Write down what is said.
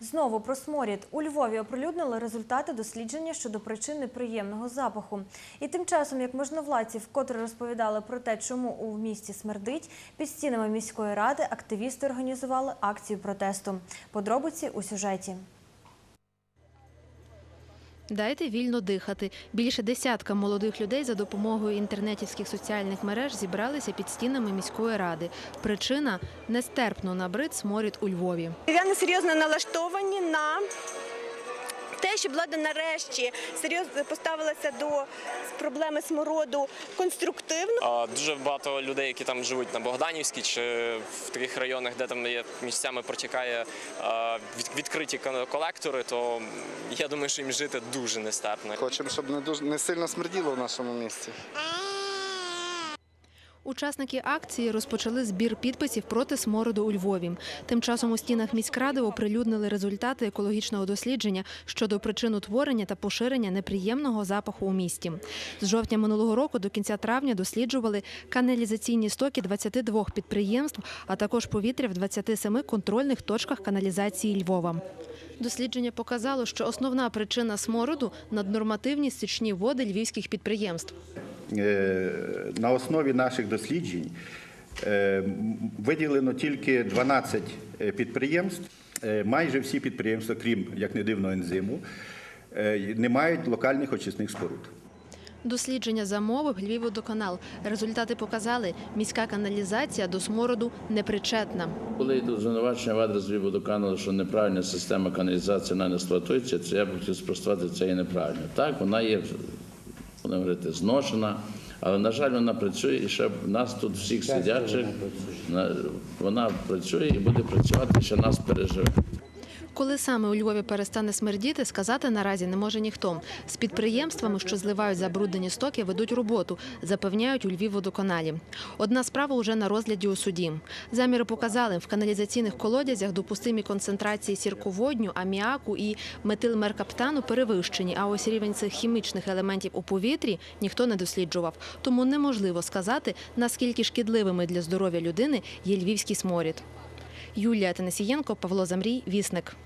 Знову про сморід. У Львові оприлюднили результати дослідження щодо причин неприємного запаху. І тим часом, як можновладці вкотре розповідали про те, чому у місті смердить, під стінами міської ради активісти організували акцію протесту. Подробиці у сюжеті. Дайте вільно дихати. Більше десятка молодих людей за допомогою інтернетівських соціальних мереж зібралися під стінами міської ради. Причина нестерпно набрид сморід у Львові. Львів'яни серйозно налаштовані на те, щоб влада нарешті серйозно поставилася до проблеми смороду конструктивно. А, Дуже багато людей, які там живуть на Богданівській чи в таких районах, де там є місцями протікає а, від- відкриті колектори, то я думаю, що їм жити дуже нестерпно. Хочемо, щоб не дуже не сильно смерділо в нашому місті. Учасники акції розпочали збір підписів проти смороду у Львові. Тим часом у стінах міськради оприлюднили результати екологічного дослідження щодо причин утворення та поширення неприємного запаху у місті. З жовтня минулого року до кінця травня досліджували каналізаційні стоки 22 підприємств, а також повітря в 27 контрольних точках каналізації Львова. Дослідження показало, що основна причина смороду наднормативні стічні води львівських підприємств. Е, на основі наших досліджень е, виділено тільки 12 е, підприємств. Майже всі підприємства, крім як не дивно ензиму, не мають локальних очисних споруд. Дослідження замовив Львівводоканал. Результати показали, міська каналізація до смороду непричетна. Коли йдуть звинувачення в адрес Львівводоканалу, що неправильна система каналізації вона не експлуатується, це я б хотів спростувати, це є неправильно. Так, вона є, будемо говорити, зношена, але, на жаль, вона працює і ще в нас тут всіх сидячих, на- вона працює і буде працювати, ще нас переживе. Коли саме у Львові перестане смердіти, сказати наразі не може ніхто. З підприємствами, що зливають забруднені стоки, ведуть роботу, запевняють у Львівводоканалі. Одна справа уже на розгляді у суді. Заміри показали, в каналізаційних колодязях допустимі концентрації сірководню, аміаку і метилмеркаптану перевищені, а ось рівень цих хімічних елементів у повітрі ніхто не досліджував. Тому неможливо сказати, наскільки шкідливими для здоров'я людини є львівський сморід. Юлія Танасієнко, Павло Замрій, Вісник.